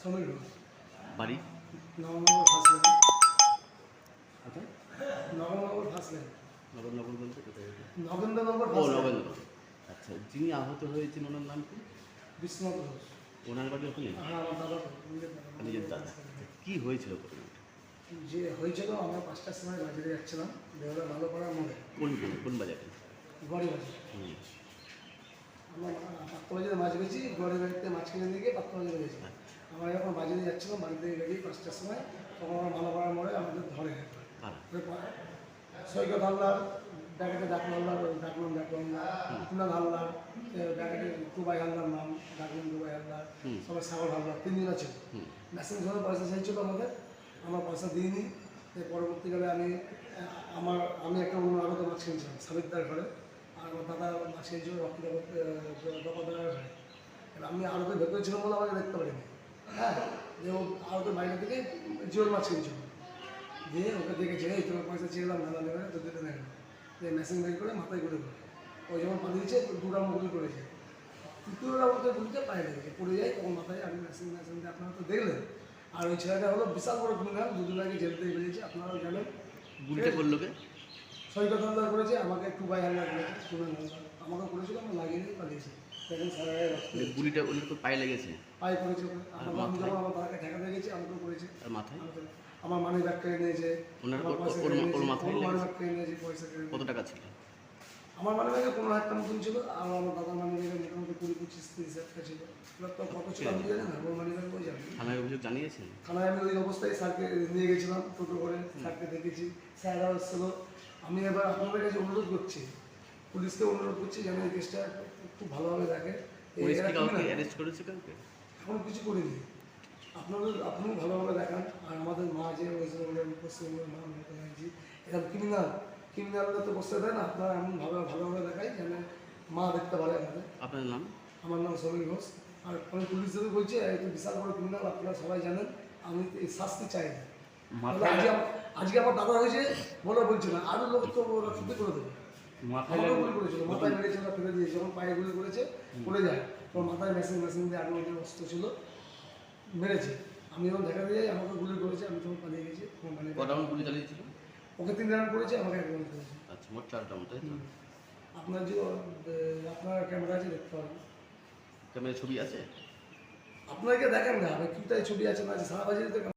সমীর ঘোষ বাড়ি? Nabanagar first line কোথায়? Nabanagar first নগরনগর বলতে কোথায়? নগেন্দ্রনগর ও নগেন্দ্র আচ্ছা যিনি আহত হয়েছেন ওনার নাম কি? বিশ্বনাথ ঘোষ। ওনার বাড়ি ওখানে? হ্যাঁ আমার দাদা। নিজের দাদা। কি হয়েছিল যে হয়েছিল আমরা পাঁচটার সময় বাজারে যাচ্ছিলাম। দেওয়ালে ভালো করার মনে কোন কোন বাজারে? গড়ি বাজার। আমরা পাত্র বাজারে মাছ বেছি গড়ি বাড়িতে মাছ কিনে নিয়ে গিয়ে পাত্র বাজারে গেছি। আমরা যখন বাজারে যাচ্ছিলাম বাড়ি থেকে বেরিয়ে পাঁচটার সময় তখন আমরা ভালো করার মোড়ে আমাদের ধরে কারা সৈকত হালদার ব্যাকেটে ডাকল হালদার ডাকলাম ডাকলাম না? কুনাল হালদার ব্যাকেটে দুবাই হালদার নাম ডাকলাম দুবাই হালদার সবাই সাগর হালদার তিনজন আছে হুম। মেসেজ ধরে পয়সা চাইছিল আমাদের আমরা পয়সা দিইনি। পরবর্তীকালে আমি আমার আমি একটা অন্য আরও মাছ কিনছিলাম সাবিকদার ঘরে। আর আমার দাদা মাছ কিনছিল রক্ত দপাদার ঘরে এবার আমি আরতে ভেতরে ছিলাম বলে আমাকে দেখতে পারিনি। হ্যাঁ যে ও বাইরে থেকে জিওল মাছ কিনছিল দিয়ে ওকে দেখেছে এই তোমার পয়সা তো দিতে যে মেশিন বের করে মাথায় করে করে ওই যখন পাঠিয়েছে দুটা মুগুলি করেছে। তৃতীয় রাউন্ডে গুলিতে পায়ে লেগেছে পড়ে যায় তখন মাথায় আমি মেশিন মেশিন দিয়ে আপনারা তো দেখলেন। আর ওই ছেলেটা হলো বিশাল বড় ক্রিমিনাল দুদিন আগে জেল থেকে বেরিয়েছে আপনারাও জানেন। গুলিটা করল কে? সৈকত হালদার করেছে আমাকে একটু বাই হালদার করেছে সুনান আমাকে করেছিল আমি লাগিয়ে নিয়ে পালিয়েছি। গুলিটা ওনার তো পায়ে লেগেছে। পায়ে ওকে। আমার আমি যখন আমার দাদাকে ঠেকাতে গেছি করেছে আর মাথায়? আমার মানি ব্যাগ কেড়ে নিয়েছে ওনার- ওর- ওর- ওর মাথায় ওর ব্যাগ কেড়ে নিয়েছে পয়সা কেড়ে কত টাকা ছিল? আমার মানি ব্যাগে পনেরো হাজার টাকা মতন ছিল আর আমার দাদার মানি ব্যাগে মোটামুটি কুড়ি পঁচিশ তিরিশ হাজার টাকা ছিল। এবার তো কত ছিল আমি জানি না ওর মানি ব্যাগ ওই জানি থানায় অভিযোগ জানিয়েছেন? থানায় আমি ওই অবস্থায় স্যারকে নিয়ে গেছিলাম টোটো করে স্যারকে দেখেছি স্যাররা এসেছিল। আমি এবার আপনাদের কাছে অনুরোধ করছি পুলিশকে অনুরোধ করছি যেন এই কেসটা খুব ভালোভাবে দেখে। এই কি কাউকে অ্যারেস্ট করেছে কাউকে এখন কিছু করিনি। আপনাদের আপনিও ভালোভাবে দেখান। আর আমাদের মা যে আমাদের পশ্চিমবঙ্গের মা মমতা ব্যানার্জি এরকম ক্রিমিনাল ক্রিমিনালরা তো বসতে দেয় না। আপনারা এমন ভাবে ভালোভাবে দেখাই যেন মা দেখতে পারে আমাদের। আপনার নাম? আমার নাম সমীর ঘোষ। আর আমি পুলিশদের বলছি এই তো বিশাল বড় ক্রিমিনাল আপনারা সবাই জানেন। আমি এই শাস্তি চাই না। আজকে আমার- দাদা হয়েছে বলে বলছি না। আরও লোক তো ওরা ছুটি করে দেবে। আমাকে গুলি করেছিল মাথায় মেরেছে ওরা ফেলে দিয়েছে যখন পায়ে গুলি করেছে পড়ে যায়। তোর মাথায় মেশিন মেশিন দিয়ে আগে ওদের অস্ত্র ছিল। মেরেছে। আমি যখন দেখা দিয়ে আমাকে গুলি করেছে আমি তখন পালিয়ে গেছি মানে ক গুলি চালিয়েছিল? ওকে তিন করেছে আমাকে এক রান করেছে। আচ্ছা মোট চার রাউন্ড তাই আপনার যে আপনার ক্যামেরা আছে দেখতে ক্যামেরা ছবি আছে? আপনাকে দেখেন না আমি ছবি আছে না আছে সারা বাজারে তো